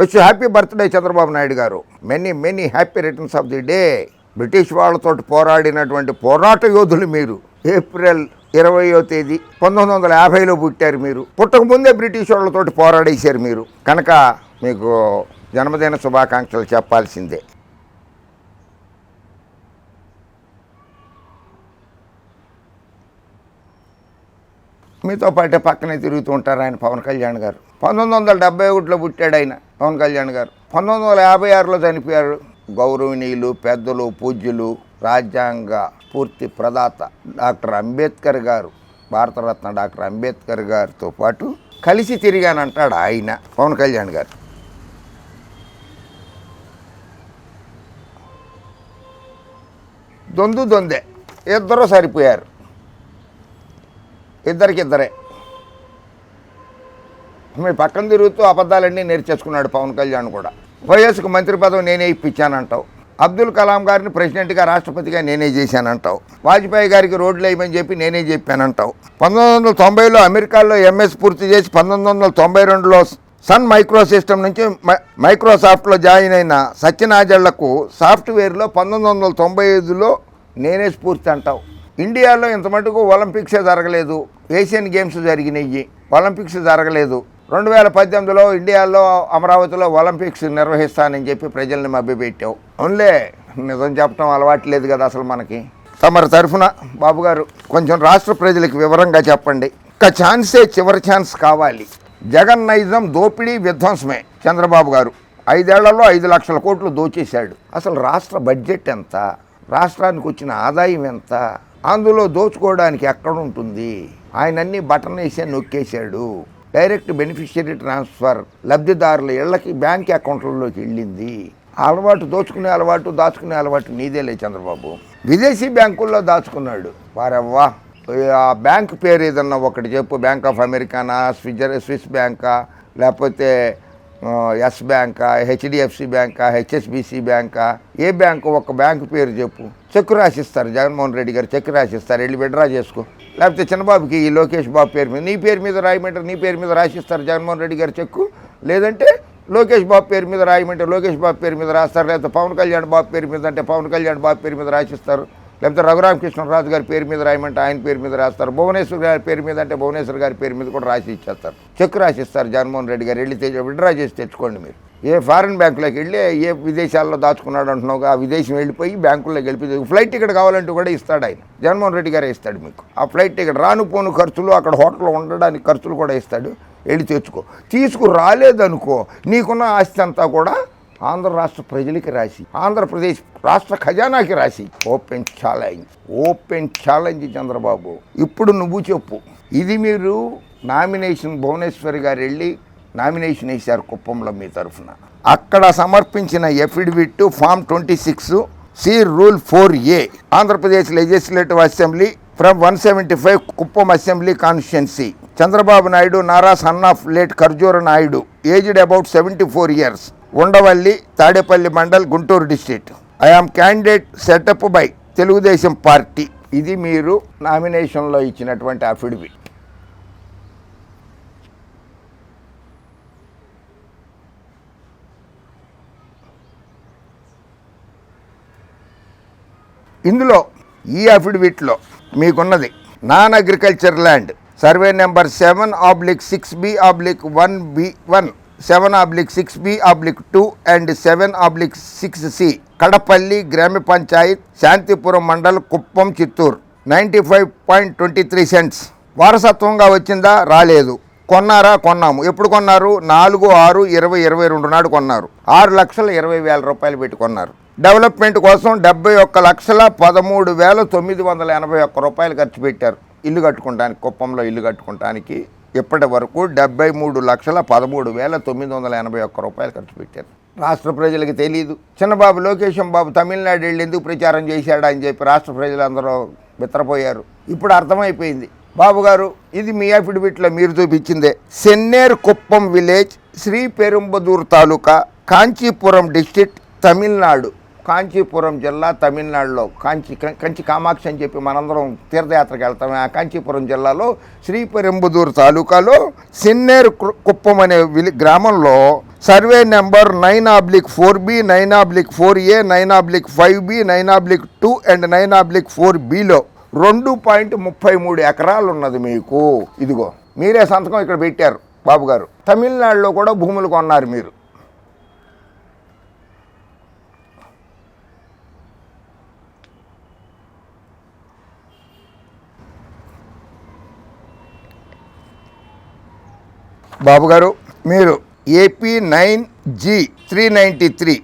వచ్చి happy birthday Chandrababu Naidu garu. Many many happy returns of the day British వాళ్ళతోటి పోరాడినటువంటి పోరాట యోధులు మీరు. ఏప్రిల్ ఇరవయో తేదీ పంతొమ్మిది వందల యాభైలో పుట్టారు మీరు. పుట్టక ముందే బ్రిటిష్ వాళ్ళతోటి పోరాడేశారు మీరు. కనుక మీకు జన్మదిన శుభాకాంక్షలు చెప్పాల్సిందే. మీతో పాటే పక్కనే తిరుగుతూ ఉంటారు ఆయన పవన్ కళ్యాణ్ గారు. పంతొమ్మిది వందల డెబ్బై ఒకటిలో పుట్టాడు ఆయన. పవన్ కళ్యాణ్ గారు. పంతొమ్మిది వందల యాభై ఆరులో చనిపోయారు. గౌరవనీయులు పెద్దలు పూజ్యులు రాజ్యాంగ పూర్తి ప్రదాత డాక్టర్ అంబేద్కర్ గారు భారతరత్న డాక్టర్ అంబేద్కర్ గారితో పాటు కలిసి తిరిగానంటాడు ఆయన పవన్ కళ్యాణ్ గారు. దొందు దొందే. ఇద్దరు సరిపోయారు. ఇద్దరికిద్దరే. మీ పక్కన తిరుగుతూ అబద్ధాలన్నీ నేర్చేసుకున్నాడు పవన్ కళ్యాణ్ కూడా. వైఎస్కు మంత్రి పదవి నేనే ఇప్పించానంటావు. అబ్దుల్ కలాం గారిని ప్రెసిడెంట్గా రాష్ట్రపతిగా నేనే చేశానంటావు. వాజ్పేయి గారికి రోడ్లు వేయమని చెప్పి నేనే చెప్పానంటావు. పంతొమ్మిది వందల తొంభైలో అమెరికాలో ఎంఎస్ పూర్తి చేసి పంతొమ్మిది వందల తొంభై రెండులో సన్ మైక్రో సిస్టమ్ నుంచి మై- మైక్రోసాఫ్ట్లో జాయిన్ అయిన సత్యనాజళ్ళకు సాఫ్ట్వేర్లో పంతొమ్మిది వందల తొంభై ఐదులో నేనే స్ఫూర్తి అంటావు. ఇండియాలో ఇంత మటుకు ఒలింపిక్సే జరగలేదు. ఏషియన్ గేమ్స్ జరిగినాయి. ఒలింపిక్స్ జరగలేదు. రెండు వేల పద్దెనిమిదిలో ఇండియాలో అమరావతిలో ఒలింపిక్స్ నిర్వహిస్తానని చెప్పి ప్రజల్ని మభ్యపెట్టావు. ఓన్లే నిజం చెప్పడం అలవాట్లేదు కదా అసలు మనకి. తమరి తరఫున బాబు గారు కొంచెం రాష్ట్ర ప్రజలకు వివరంగా చెప్పండి. ఒక ఛాన్సే చివరి ఛాన్స్ కావాలి. జగన్ నైజం దోపిడీ విధ్వంసమే చంద్రబాబు గారు. ఐదేళ్ళలో ఐదు లక్షల కోట్లు దోచేశాడు. అసలు రాష్ట్ర బడ్జెట్ ఎంత? రాష్ట్రానికి వచ్చిన ఆదాయం ఎంత? అందులో దోచుకోవడానికి ఎక్కడ ఉంటుంది ఆయన బటన్ వేసే నొక్కేశాడు. డైరెక్ట్ బెనిఫిషియరీ ట్రాన్స్ఫర్ లబ్ధిదారుల ఇళ్ళకి బ్యాంక్ అకౌంట్లలోకి వెళ్ళింది. ఆ అలవాటు దోచుకునే అలవాటు దాచుకునే అలవాటు నీదేలే చంద్రబాబు. విదేశీ బ్యాంకుల్లో దాచుకున్నాడు. వారవ్వా ఆ బ్యాంక్ పేరు ఏదన్నా ఒకటి చెప్పు. బ్యాంక్ ఆఫ్ అమెరికానా స్విజర్ స్విస్ బ్యాంకా లేకపోతే ఎస్ బ్యాంకా హెచ్డిఎఫ్సి బ్యాంకా హెచ్ఎస్బిసి బ్యాంకా ఏ బ్యాంకు ఒక బ్యాంకు పేరు చెప్పు. చెక్ రాసిస్తారు. జగన్మోహన్ రెడ్డి గారు చెక్ రాసిస్తారు. వెళ్ళి విడ్రా చేసుకో. లేకపోతే చిన్నబాబుకి ఈ లోకేష్ బాబు పేరు మీద నీ పేరు మీద రాయమంటారు నీ పేరు మీద రాసిస్తారు జగన్మోహన్ రెడ్డి గారు చెక్కు? లేదంటే లోకేష్ బాబు పేరు మీద రాయమంటే లోకేష్ బాబు పేరు మీద రాస్తారు లేకపోతే పవన్ కళ్యాణ్ బాబు పేరు మీద అంటే పవన్ కళ్యాణ్ బాబు పేరు మీద రాసిస్తారు? లేకపోతే రఘురామకృష్ణరాజు గారి పేరు మీద రాయమంటే ఆయన పేరు మీద రాస్తారు. భువనేశ్వర్ గారి పేరు మీద అంటే భువనేశ్వర్ గారి పేరు మీద కూడా రాసి ఇచ్చేస్తారు. చెక్ రాసిస్తారు జగన్మోహన్ రెడ్డి గారు. వెళ్ళి తెచ్చి విడ్రా చేసి తెచ్చుకోండి మీరు. ఏ ఫారిన్ బ్యాంకులోకి వెళ్ళి ఏ విదేశాల్లో దాచుకున్నాడు అంటున్నావు ఆ విదేశం వెళ్ళిపోయి బ్యాంకుల్లోకి వెళ్ళిపోయి ఫ్లైట్ టికెట్ కావాలంటే కూడా ఇస్తాడు ఆయన. జగన్మోహన్ రెడ్డి గారే ఇస్తాడు మీకు. ఆ ఫ్లైట్ టికెట్ రాను పోను ఖర్చులు అక్కడ హోటల్లో ఉండడానికి ఖర్చులు కూడా ఇస్తాడు. వెళ్ళి తెచ్చుకో. తీసుకు రాలేదనుకో నీకున్న ఆస్తి అంతా కూడా ఆంధ్ర రాష్ట్ర ప్రజలకి రాసి ఆంధ్రప్రదేశ్ రాష్ట్ర ఖజానాకి రాసి open challenge open challenge Chandrababu. ఇప్పుడు నువ్వు చెప్పు. ఇది మీరు నామినేషన్ భువనేశ్వరి గారు వెళ్ళి నామినేషన్ వేశారు కుప్పంలో మీ తరఫున. అక్కడ సమర్పించిన affidavit form twenty six C rule four A Andhra Pradesh legislative assembly from one seventy five Kuppam assembly constituency Chandrababu Naidu Nara son of late Kharjura Naidu aged about seventy four years. Undavalli Tadepalli mandal Guntur district. I am candidate set up by Telugu Desam party. ఇది మీరు నామినేషన్లో ఇచ్చినటువంటి affidavit ఇందులో ఈ అఫిడవిట్లో మీకున్నది non agriculture land survey number seven oblique six B oblique one B one seven oblique six B oblique two and seven oblique six C. Kadapalli గ్రామ panchayat Shantipuram mandal Kuppam Chittoor. Ninety five point twenty three cents. వారసత్వంగా వచ్చిందా? రాలేదు. కొన్నారా? కొన్నాము. ఎప్పుడు కొన్నారు? నాలుగు ఆరు ఇరవై ఇరవై రెండు నాడు కొన్నారు. ఆరు లక్షల ఇరవై వేల రూపాయలు పెట్టి కొన్నారు. డెవలప్మెంట్ కోసం డెబ్బై ఒక్క లక్షల పదమూడు వేల తొమ్మిది వందల ఎనభై ఒక్క రూపాయలు ఖర్చు పెట్టారు. ఇల్లు కట్టుకుంటానికి కుప్పంలో ఇల్లు కట్టుకుంటానికి ఇప్పటి వరకు డెబ్బై మూడు లక్షల పదమూడు వేల తొమ్మిది వందల ఎనభై ఒక్క రూపాయలు ఖర్చు పెట్టారు. రాష్ట్ర ప్రజలకు తెలియదు చిన్నబాబు లోకేశం బాబు తమిళనాడు వెళ్ళి ఎందుకు ప్రచారం చేశాడా అని చెప్పి రాష్ట్ర ప్రజలందరూ బిత్తరపోయారు. ఇప్పుడు అర్థమైపోయింది. బాబు గారు ఇది మీ అఫిడవిట్లో మీరు చూపించిందే. Senner Kuppam village Sri Perumbudur taluka Kanchipuram district Tamil Nadu. Kanchipuram జిల్లా తమిళనాడులో కాంచి కంచి కామాక్షి అని చెప్పి మనందరం తీర్థయాత్రకు వెళ్తాం. ఆ కాంచీపురం జిల్లాలో శ్రీపెరంబుదూరు తాలూకాలో సిన్నేరు కుప్పం అనే విలి గ్రామంలో survey number nine oblique four B nine oblique four A nine oblique five B nine oblique two and nine oblique four below రెండు పాయింట్ ముప్పై మూడు ఎకరాలు ఉన్నది మీకు. ఇదిగో మీరే సంతకం ఇక్కడ పెట్టారు బాబు గారు. తమిళనాడులో కూడా భూములు కొన్నారు మీరు. బాబు గారు మీరు AP nine G three ninety three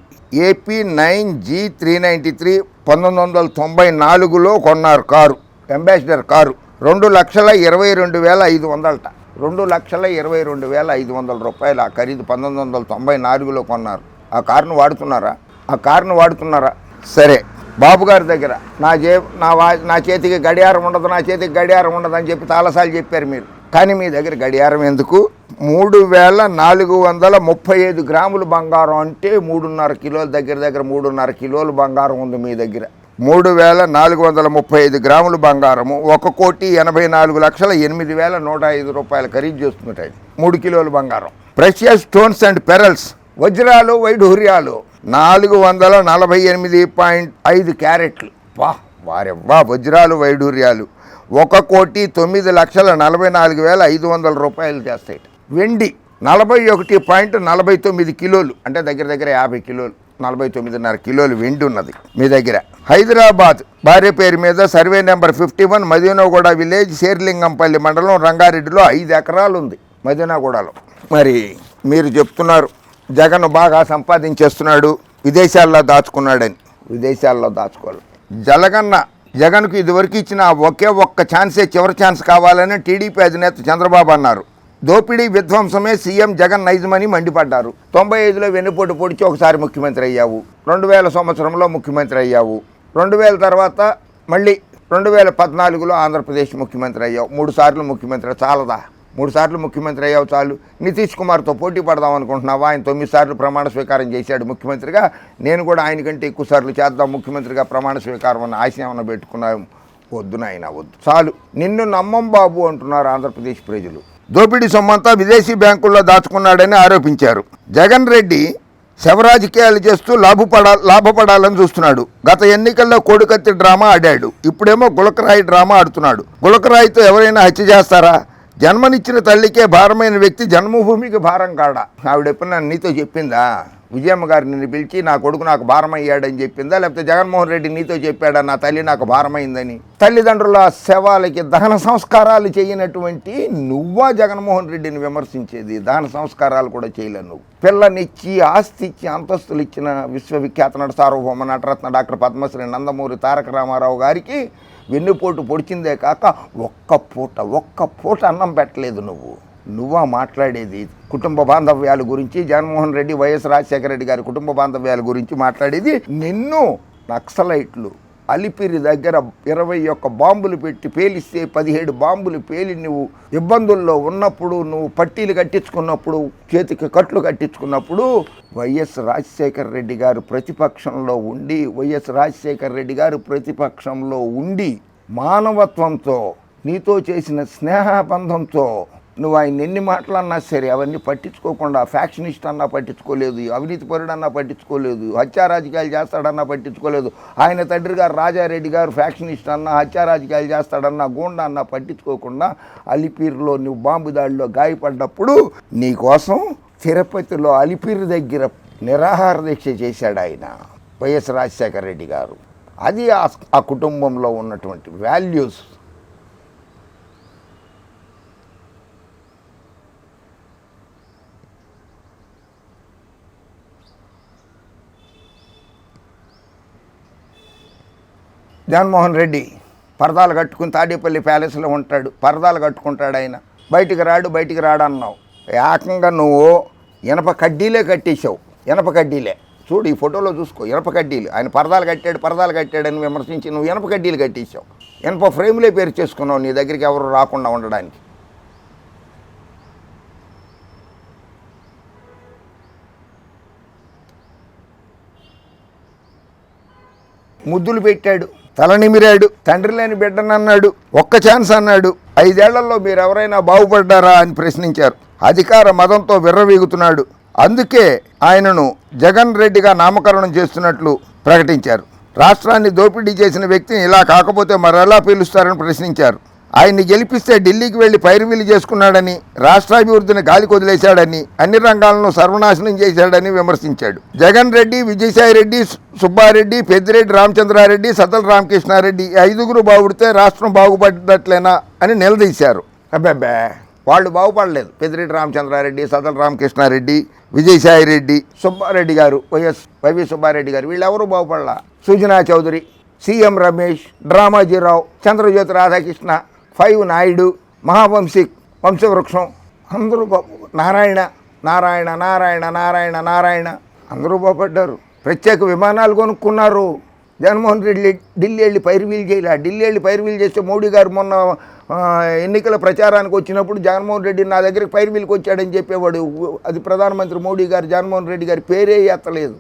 AP nine G three ninety three పంతొమ్మిది వందల తొంభై నాలుగులో కొన్నారు కారు అంబాసిడర్ కారు. రెండు లక్షల ఇరవై రెండు వేల ఐదు వందలట. రెండు లక్షల ఇరవై రెండు వేల ఐదు వందల రూపాయలు ఆ ఖరీదు పంతొమ్మిది వందల తొంభై నాలుగులో కొన్నారు. ఆ కారును వాడుతున్నారా? ఆ కారును వాడుతున్నారా? సరే బాబు గారి దగ్గర నా జే నా వా నా చేతికి గడియారం ఉండదు నా చేతికి గడియారం ఉండదు అని చెప్పి చాలాసార్లు చెప్పారు మీరు. కానీ మీ దగ్గర గడియారం ఎందుకు? మూడు వేల నాలుగు వందల ముప్పై ఐదు గ్రాములు బంగారం అంటే మూడున్నర కిలోల దగ్గర దగ్గర మూడున్నర కిలోలు బంగారం ఉంది మీ దగ్గర. మూడు వేల నాలుగు వందల ముప్పై ఐదు గ్రాములు బంగారము ఒక కోటి ఎనభై నాలుగు లక్షల ఎనిమిది వేల నూట ఐదు రూపాయలు ఖరీదు చేస్తుంటాయి. మూడు కిలోలు బంగారం. ప్రెషియస్ స్టోన్స్ అండ్ పెరల్స్ వజ్రాలు వైఢూర్యాలు నాలుగు వందల నలభై ఎనిమిది పాయింట్ ఐదు క్యారెట్లు. వా వారెవ్వా వజ్రాలు వైఢూర్యాలు. ఒక కోటి తొమ్మిది లక్షల నలభై నాలుగు వేల ఐదు వందల రూపాయలు చేస్తాయి. వెండి నలభై ఒకటి పాయింట్ నలభై తొమ్మిది కిలోలు అంటే దగ్గర దగ్గర యాభై కిలోలు నలభై తొమ్మిదిన్నర కిలోలు వెండి ఉన్నది మీ దగ్గర. హైదరాబాద్ భార్య పేరు మీద survey number fifty one Madinaguda village Serilingampally మండలం రంగారెడ్డిలో ఐదు ఎకరాలు ఉంది మదీనాగూడలో. మరి మీరు చెప్తున్నారు జగన్ బాగా సంపాదించేస్తున్నాడు విదేశాల్లో దాచుకున్నాడని. విదేశాల్లో దాచుకోవాలి. జలగన్న జగన్కు ఇదివరకు ఇచ్చిన ఒకే ఒక్క ఛాన్సే చివరి ఛాన్స్ కావాలని టీడీపీ అధినేత చంద్రబాబు అన్నారు. దోపిడీ విధ్వంసమే సీఎం జగన్ నైజమని మండిపడ్డారు. తొంభై ఐదులో వెన్నుపోటు పొడిచి ఒకసారి ముఖ్యమంత్రి అయ్యావు. రెండు వేల సంవత్సరంలో ముఖ్యమంత్రి అయ్యావు. రెండు వేల తర్వాత మళ్ళీ రెండు వేల పద్నాలుగులో ఆంధ్రప్రదేశ్ ముఖ్యమంత్రి అయ్యావు. మూడు సార్లు ముఖ్యమంత్రి. చాలదా? మూడు సార్లు ముఖ్యమంత్రి అయ్యావు చాలు. నితీష్ కుమార్తో పోటీ పడదాం అనుకుంటున్నావా? ఆయన తొమ్మిది సార్లు ప్రమాణ స్వీకారం చేశాడు ముఖ్యమంత్రిగా. నేను కూడా ఆయన కంటే ఎక్కువ సార్లు చేద్దాం ముఖ్యమంత్రిగా ప్రమాణ స్వీకారం అన్న ఆశ ఏమన్నా పెట్టుకున్నాము వద్దు ఆయన వద్దు. చాలు. నిన్ను నమ్మం బాబు అంటున్నారు ఆంధ్రప్రదేశ్ ప్రజలు. దోపిడీ సొమ్మంతా విదేశీ బ్యాంకుల్లో దాచుకున్నాడని ఆరోపించారు. జగన్ రెడ్డి శవరాజకీయాలు చేస్తూ లాభపడా లాభపడాలని చూస్తున్నాడు. గత ఎన్నికల్లో కోడికత్తి డ్రామా ఆడాడు. ఇప్పుడేమో గులకరాయి డ్రామా ఆడుతున్నాడు. గులకరాయితో ఎవరైనా హత్య చేస్తారా? జన్మనిచ్చిన తల్లికే భారమైన వ్యక్తి జన్మభూమికి భారం కాడా? ఆవిడ ఎప్పుడు నన్ను నీతో చెప్పిందా? విజయమ్మ గారు నిన్ను పిలిచి నా కొడుకు నాకు భారమయ్యాడని చెప్పిందా? లేకపోతే జగన్మోహన్ రెడ్డి నీతో చెప్పాడా? నా తల్లి నాకు భారమైందని. తల్లిదండ్రుల శవాలకి దహన సంస్కారాలు చేయనటువంటి నువ్వా జగన్మోహన్ రెడ్డిని విమర్శించేది? దహన సంస్కారాలు కూడా చేయలేను నువ్వు. పిల్లనిచ్చి ఆస్తి ఇచ్చి అంతస్తులు ఇచ్చిన విశ్వవిఖ్యాత నట సార్వభౌమ నటరత్న డాక్టర్ పద్మశ్రీ నందమూరి తారక రామారావు గారికి వెన్నుపోటు పొడిచిందే కాక ఒక్క పూట ఒక్క పూట అన్నం పెట్టలేదు నువ్వు. నువ్వా మాట్లాడేది కుటుంబ బాంధవ్యాల గురించి? జగన్మోహన్ రెడ్డి వైఎస్ రాజశేఖర రెడ్డి గారి కుటుంబ బాంధవ్యాల గురించి మాట్లాడేది? నిన్ను నక్సలైట్లు అలిపిరి దగ్గర ఇరవై ఒక్క బాంబులు పెట్టి పేలిస్తే పదిహేడు బాంబులు పేలి నువ్వు ఇబ్బందుల్లో ఉన్నప్పుడు నువ్వు పట్టీలు కట్టించుకున్నప్పుడు చేతికి కట్లు కట్టించుకున్నప్పుడు వైఎస్ రాజశేఖర రెడ్డి గారు ప్రతిపక్షంలో ఉండి వైఎస్ రాజశేఖర రెడ్డి గారు ప్రతిపక్షంలో ఉండి మానవత్వంతో నీతో చేసిన స్నేహబంధంతో నువ్వు ఆయన ఎన్ని మాటలన్నా సరే అవన్నీ పట్టించుకోకుండా ఫ్యాక్షనిస్ట్ అన్నా పట్టించుకోలేదు అవినీతి పరుడన్నా పట్టించుకోలేదు హత్యా రాజకీయాలు చేస్తాడన్నా పట్టించుకోలేదు ఆయన తండ్రి గారు రాజారెడ్డి గారు ఫ్యాక్షనిస్ట్ అన్నా హత్యా రాజకీయాలు చేస్తాడన్నా గూండా అన్నా పట్టించుకోకుండా అలిపీరులో నువ్వు బాంబు దాడిలో గాయపడ్డప్పుడు నీకోసం తిరుపతిలో అలిపిరి దగ్గర నిరాహార దీక్ష చేశాడు ఆయన వైఎస్ రాజశేఖర రెడ్డి గారు. అది ఆ- ఆ కుటుంబంలో ఉన్నటువంటి వాల్యూస్ జగన్మోహన్ రెడ్డి పరదాలు కట్టుకుని తాడేపల్లి ప్యాలెస్లో ఉంటాడు. పరదాలు కట్టుకుంటాడు ఆయన. బయటికి రాడు బయటికి రాడన్నావు. ఏకంగా నువ్వు ఇనప కడ్డీలే కట్టేశావు. ఇనప కడ్డీలే. చూడు ఈ ఫోటోలో చూసుకో ఇనప కడ్డీలు. ఆయన పరదాలు కట్టాడు పరదాలు కట్టాడని విమర్శించి నువ్వు ఇనప కడ్డీలు కట్టేశావు. ఇనప ఫ్రేములే పేరు చేసుకున్నావు నీ దగ్గరికి ఎవరు రాకుండా ఉండడానికి. ముద్దులు పెట్టాడు. తల నిమిరాడు తండ్రి లేని బిడ్డనన్నాడు ఒక్క ఛాన్స్ అన్నాడు. ఐదేళ్ళలో మీరు ఎవరైనా బాగుపడ్డారా అని ప్రశ్నించారు. అధికార మదంతో విర్రవీగుతున్నాడు. అందుకే ఆయనను జగన్ రెడ్డిగా నామకరణం చేస్తున్నట్లు ప్రకటించారు. రాష్ట్రాన్ని దోపిడీ చేసిన వ్యక్తిని ఇలా కాకపోతే మరెలా పిలుస్తారని ప్రశ్నించారు. ఆయన్ని గెలిపిస్తే ఢిల్లీకి వెళ్ళి పైరువీలు చేసుకున్నాడని రాష్ట్రాభివృద్ధిని గాలికి వదిలేశాడని అన్ని రంగాలను సర్వనాశనం చేశాడని విమర్శించాడు. జగన్ రెడ్డి విజయసాయి రెడ్డి సు- సుబ్బారెడ్డి పెద్దిరెడ్డి రామచంద్రారెడ్డి సతల రామకృష్ణారెడ్డి ఐదుగురు బాగుడితే రాష్ట్రం బాగుపడ్డట్లేనా అని నిలదీశారు. అబ్బాబ్బే. వాళ్ళు బాగుపడలేదు. పెద్దిరెడ్డి రామచంద్రారెడ్డి సతల రామకృష్ణారెడ్డి విజయసాయి రెడ్డి సుబ్బారెడ్డి గారు వైఎస్ వైవి సుబ్బారెడ్డి గారు వీళ్ళెవరూ బాగుపడలా? సుజనా చౌదరి సీఎం రమేష్ డ్రామాజీరావు చంద్రజ్యోతి రాధాకృష్ణ ఫైవ్ నాయుడు మహావంశీ వంశవృక్షం. అందరూ బాగు నారాయణ నారాయణ నారాయణ నారాయణ నారాయణ. అందరూ బాగుపడ్డారు ప్రత్యేక విమానాలు కొనుక్కున్నారు. జగన్మోహన్ రెడ్డి ఢిల్లీ వెళ్ళి పైరువీలు చేయలే. ఢిల్లీ వెళ్ళి పైరువీలు చేస్తే మోడీ గారు మొన్న ఎన్నికల ప్రచారానికి వచ్చినప్పుడు జగన్మోహన్ రెడ్డి నా దగ్గరికి పైరువీలకు వచ్చాడని చెప్పేవాడు. అది ప్రధానమంత్రి మోడీ గారు జగన్మోహన్ రెడ్డి గారి పేరే ఎత్తలేదు.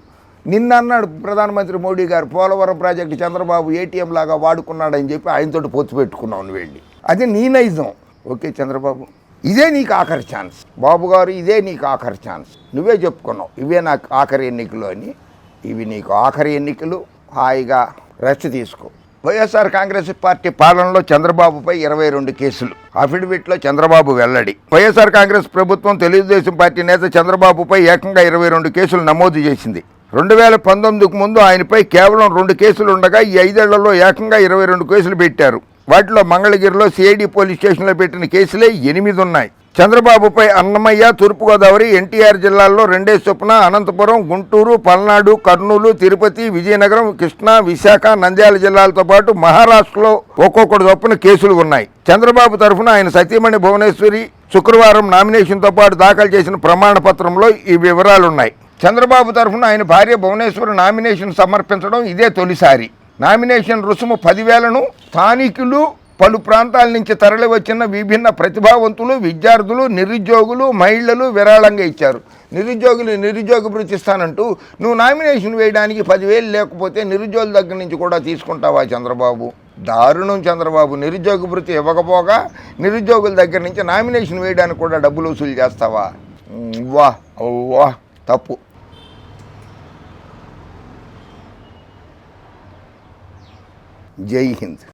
నిన్న అన్నాడు ప్రధానమంత్రి మోడీ గారు పోలవరం ప్రాజెక్టు చంద్రబాబు ఏటీఎం లాగా వాడుకున్నాడని చెప్పి ఆయనతోటి పొత్తు పెట్టుకున్నాను వెళ్ళి. అది నీ నైజం. ఓకే చంద్రబాబు. ఇదే నీకు ఆఖరి ఛాన్స్. బాబు గారు ఇదే నీకు ఆఖరి ఛాన్స్. నువ్వే చెప్పుకున్నావు. ఇవే నాకు ఆఖరి ఎన్నికలు అని. ఇవి నీకు ఆఖరి ఎన్నికలు. హాయిగా రెస్ట్ తీసుకో. వైఎస్ఆర్ కాంగ్రెస్ పార్టీ పాలనలో చంద్రబాబుపై ఇరవై రెండు కేసులు. అఫిడవిట్లో చంద్రబాబు వెల్లడి. వైఎస్ఆర్ కాంగ్రెస్ ప్రభుత్వం తెలుగుదేశం పార్టీ నేత చంద్రబాబుపై ఏకంగా ఇరవై రెండు కేసులు నమోదు చేసింది. రెండు వేల పంతొమ్మిదికి ముందు ఆయనపై కేవలం రెండు కేసులు ఉండగా ఈ ఐదేళ్ళలో ఏకంగా ఇరవై రెండు కేసులు పెట్టారు. వాటిలో మంగళగిరిలో సిఐడి పోలీస్ స్టేషన్లో పెట్టిన కేసులే ఎనిమిది ఉన్నాయి. చంద్రబాబుపై అన్నమయ్య తూర్పుగోదావరి ఎన్టీఆర్ జిల్లాల్లో రెండే చొప్పున అనంతపురం గుంటూరు పల్నాడు కర్నూలు తిరుపతి విజయనగరం కృష్ణా విశాఖ నంద్యాల జిల్లాలతో పాటు మహారాష్ట్రలో ఒక్కొక్కటి చొప్పున కేసులు ఉన్నాయి. చంద్రబాబు తరఫున ఆయన సతీమణి భువనేశ్వరి శుక్రవారం నామినేషన్తో పాటు దాఖలు చేసిన ప్రమాణ పత్రంలో ఈ వివరాలున్నాయి. చంద్రబాబు తరఫున ఆయన భార్య భువనేశ్వరి నామినేషన్ సమర్పించడం ఇదే తొలిసారి. నామినేషన్ రుసుము పదివేలను స్థానికులు పలు ప్రాంతాల నుంచి తరలివచ్చిన విభిన్న ప్రతిభావంతులు విద్యార్థులు నిరుద్యోగులు మహిళలు విరాళంగా ఇచ్చారు. నిరుద్యోగులు నిరుద్యోగ భృతి ఇస్తానంటూ నువ్వు నామినేషన్ వేయడానికి పదివేలు లేకపోతే నిరుద్యోగుల దగ్గర నుంచి కూడా తీసుకుంటావా చంద్రబాబు? దారుణం చంద్రబాబు. నిరుద్యోగ భృతి ఇవ్వకపోగా నిరుద్యోగుల దగ్గర నుంచి నామినేషన్ వేయడానికి కూడా డబ్బులు వసూలు చేస్తావా? వా వా తప్పు. జై హింద్